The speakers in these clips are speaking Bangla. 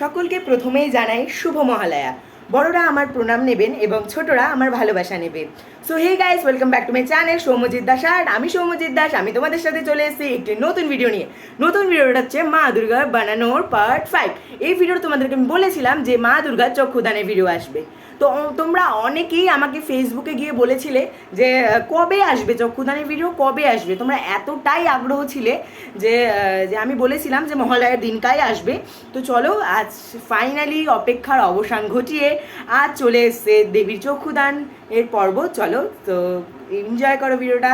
সকলকে প্রথমেই জানাই শুভ মহালয়া। বড়রা আমার প্রণাম নেবেন এবং ছোটরা আমার ভালোবাসা নেবে so hey guys welcome back to my channel Soumajit Das. আর আমি সৌমজিৎ দাস, আমি তোমাদের সাথে চলে এসেছি একটি নতুন ভিডিও নিয়ে। নতুন ভিডিওটা হচ্ছে মা দুর্গা বানানোর পার্ট ফাইভ এই ভিডিও তোমাদেরকে আমি বলেছিলাম যে মা দুর্গার চক্ষুদানের ভিডিও আসবে। তো তোমরা অনেকেই আমাকে ফেসবুকে গিয়ে বলেছিলে যে কবে আসবে চক্ষুদানের ভিডিও কবে আসবে? তোমরা এতটাই আগ্রহ ছিলে যে যে আমি বলেছিলাম যে মহালয়ার দিনকাই আসবে। তো চলো, আজ ফাইনালি অপেক্ষার অবসান ঘটিয়ে আজ চলে এসছে দেবীর চক্ষুদান এর পর্ব। চলো, তো এনজয় করো ভিডিওটা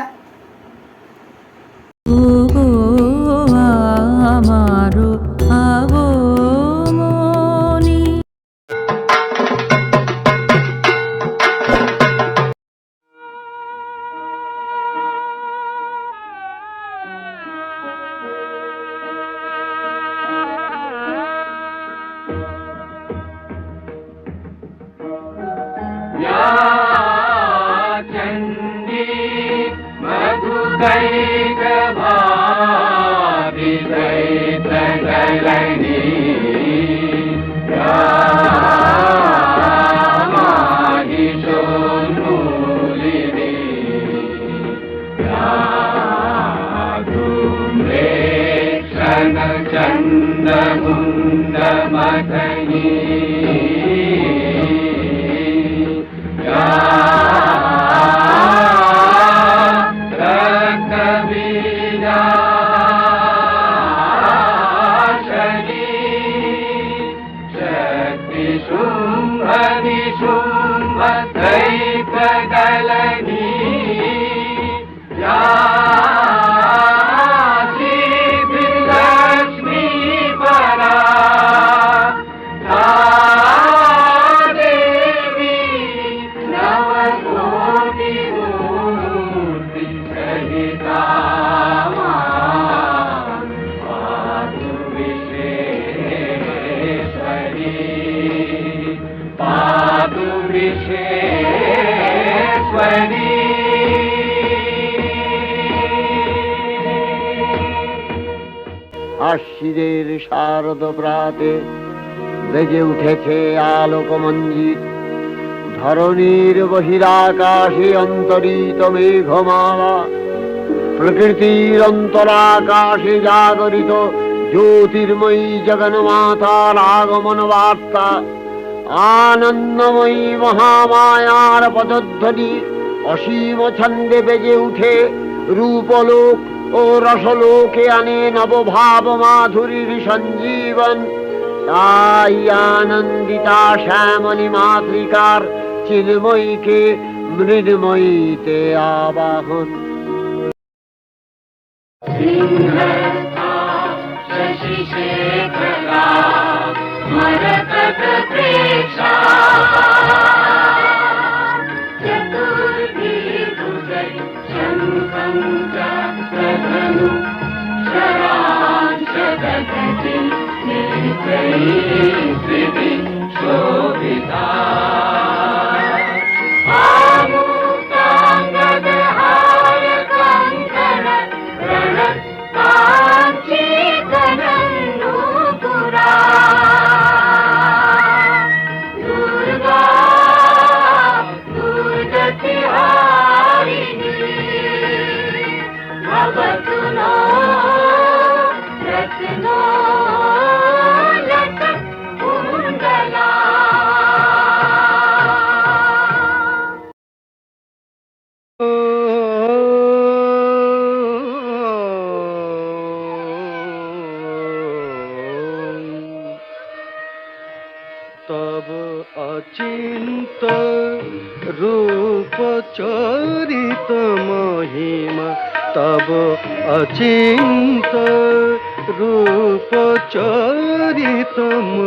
বেজে উঠেছে আলোক মঞ্জিত ধরণীর বহিরাকাশে অন্তরিত মেঘমালা। প্রকৃতির অন্তরাকাশে জাগরিত জ্যোতির্ময়ী জগন্মাতার আগমন বার্তা। আনন্দময়ী মহামায়ার পদধ্বনি অসীম ছন্দে বেজে উঠে। রূপলোক ও রসলোকে আনে নবভাব মাধুরীর সঞ্জীবন। তাই আনন্দিতা শ্যামলী মাতৃকার চিন্ময়ীকে মৃন্ময়ীতে আবাহন शशिशेखरा मरतप्रेक्षा चतुर्भि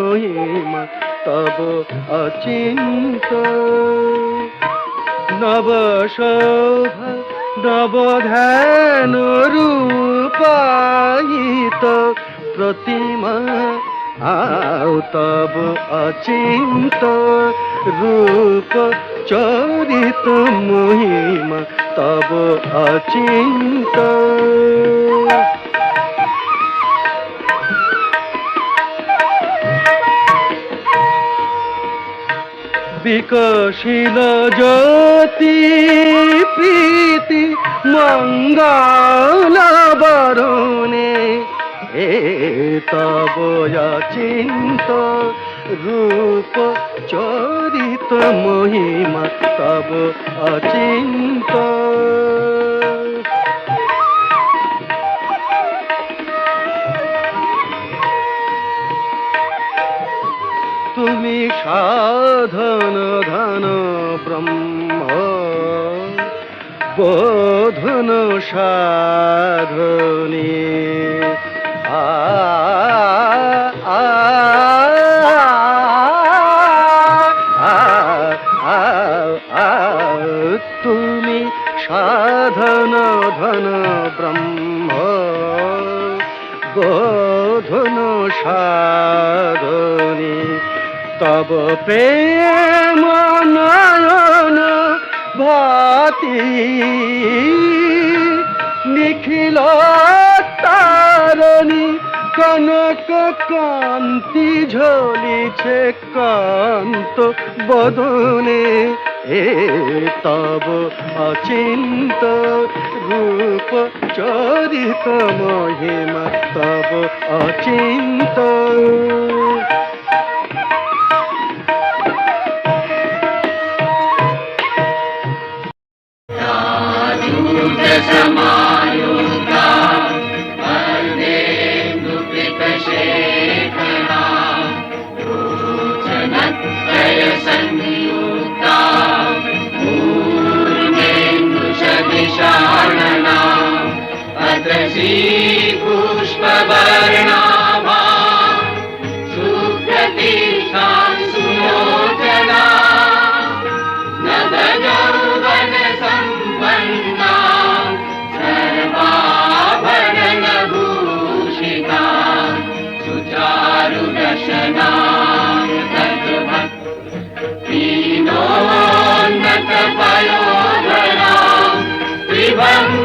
মহিমা, তব অচিন্ত। নব শোভা নব ধ্যান রূপায়িত, প্রতিমা, আও তব অচিন্ত। রূপ চরিত মহিমা, তব অচিন্ত। বিকশিল জ্যোতি প্রীতি মঙ্গল বরণে। এ তব চিন্ত রূপ চরিত মহিমা তব অচিন্ত। তুমি সাধন ধন ব্রহ্ম। বোধন সাধনী। তব প্রেম নয়ন ভাতি নিখিল তারণী কনক কান্তি ঝলিছে কান্ত বদনে। এ তব অচিন্ত রূপ চরিত মহিমা, তব অচিন্ত पयो गया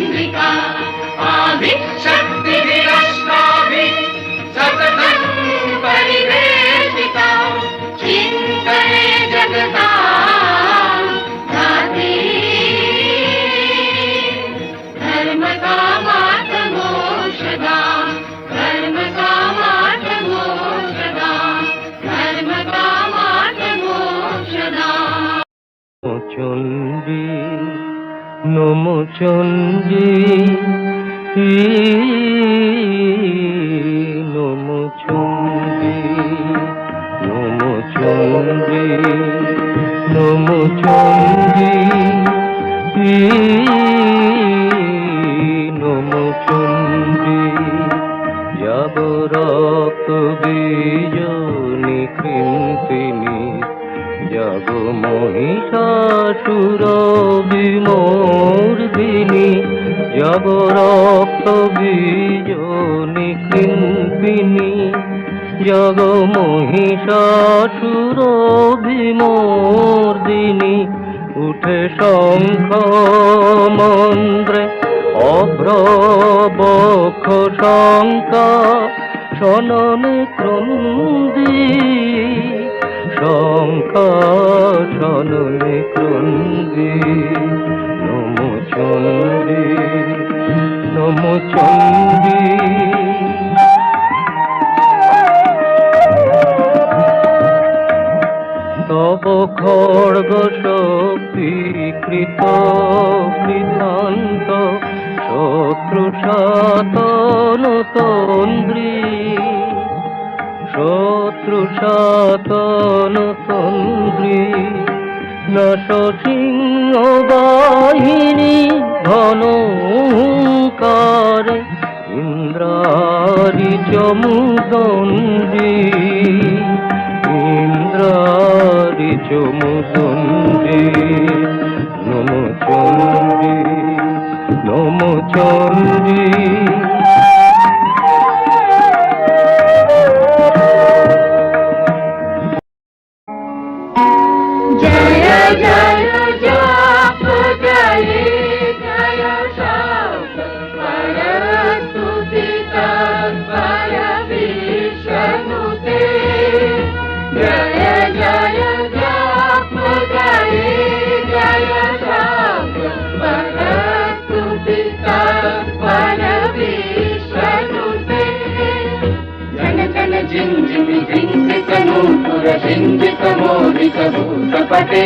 America, চণ্ডী নম চণ্ডী নম চণ্ডী নম চণ্ডী নম চণ্ডী যাব রক্ত বীজনি কৃন্তিনী যাব মহিষাসুর বিমর্দিনী যাব রক্ত বীজনি কৃন্তিনী জগ মহিষাসুর বিমর্দিনী উঠে শঙ্খ মন্ত্রে অভ্রবক্ষ শঙ্কা শননে ক্রন্দি শঙ্কা শননে ক্রন্দি নমো চণ্ডী নমো চণ্ডী কারে। ইন্দ্রারি চমুদণ্ডী बिन्दितमोदितभूतपटे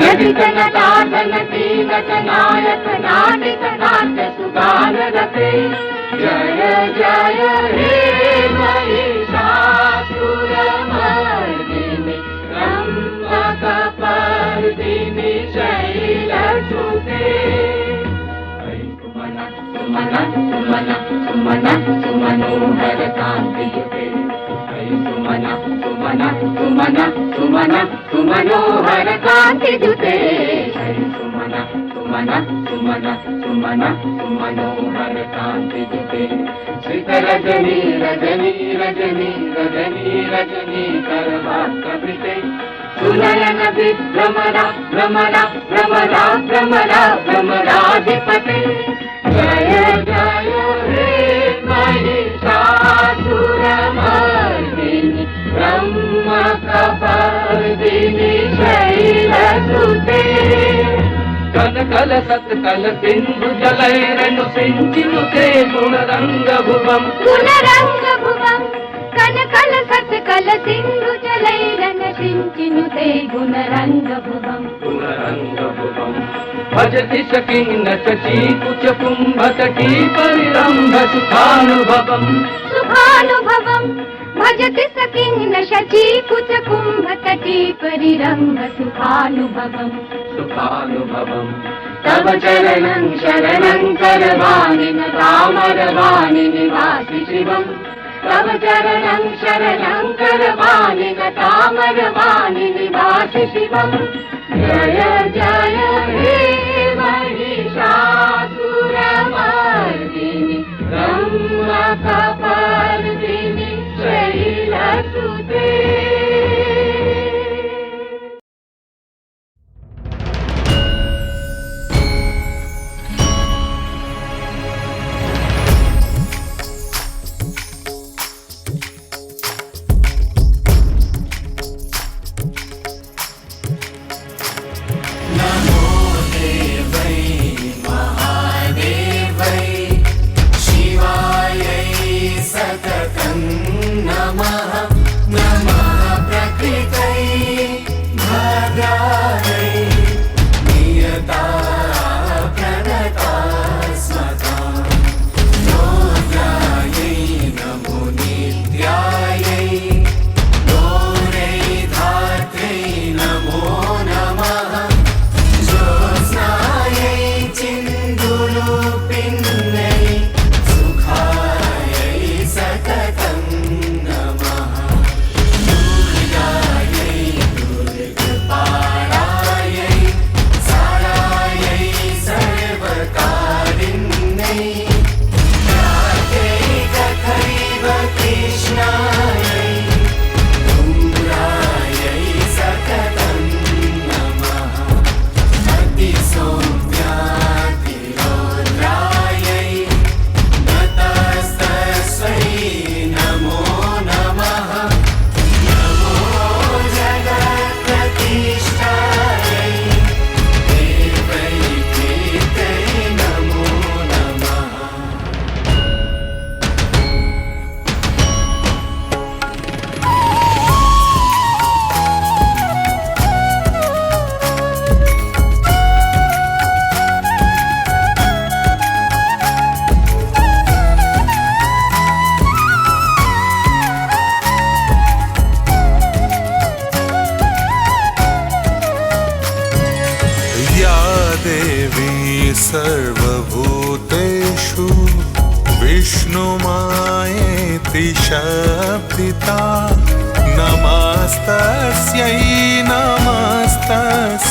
ललितनटाधनतीनकनायकनाटिकनाट्यसुगानरते जय जय हे महिषासुरमर्दिनि रम्भकपर्दिनि शैलसुते। सुमन सुमन सुमन सुमनोहर कान्तियुते सुमन सुमन सुमन सुमनोहर कान्तियुते सुमन सुमन सुमन सुमन सुमनोहर कान्तियुते श्रीकरजनी रजनी रजनी रजनी रजनी करवाक्ककृते सुनयन विभ्रमरा भ्रमरा भ्रमरा भ्रमरा भ्रमराधिपते। जय जय हे కల సత్ కల సింధు జలైరను సించిను తే గుణరంగ భువం గుణరంగ భువం కల కల సత్ కల సింధు సించిను తే గుణరంగ భువం గుణరంగ భువం భజతి శకిన్న చీకుచ కుంభతటీ పరిరంభ సుఖానుభవం. సుఖానుభవం भजति सखिं न शचीकुच कुम्भतटी परिरङ्गसुखानुभवम् सुखानुभवम्। तव चरणं शरणं करवाणि न तामरवाणि निवासि शिवम्। तव चरणं शरणं करवाणि न तामरवाणि निवासि शिवम् जय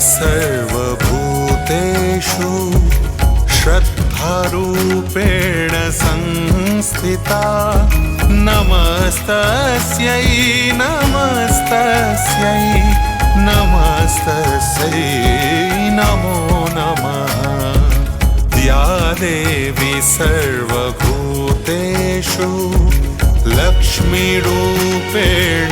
सर्वभूतेषु श्रद्धारूपेण संस्थिता। नमस्तस्यै नमस्तस्यै नमस्तस्यै नमो नमः। या देवी सर्वभूतेषु लक्ष्मीरूपेण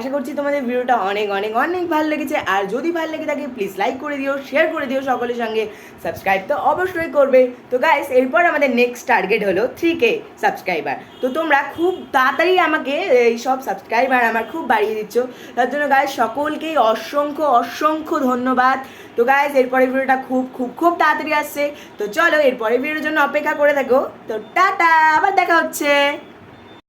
আশা করছি তোমাদের ভিডিওটা অনেক অনেক অনেক ভালো লেগেছে। আর যদি ভালো লেগে থাকে প্লিজ লাইক করে দিও শেয়ার করে দিও সকলের সঙ্গে। সাবস্ক্রাইব তো অবশ্যই করবে। তো গাইস এরপর আমাদের নেক্সট টার্গেট হলো থ্রি কে সাবস্ক্রাইবার তো তোমরা খুব তাড়াতাড়ি আমাকে এই সব সাবস্ক্রাইবার আমার খুব বাড়িয়ে দিচ্ছ। তার জন্য গাইস সকলকেই অসংখ্য অসংখ্য ধন্যবাদ। তো গাইস এরপরের ভিডিওটা খুব খুব খুব তাড়াতাড়ি আসছে। তো চলো এরপরের ভিডিওর জন্য অপেক্ষা করে থাকো। তো টাটা, আবার দেখা হচ্ছে।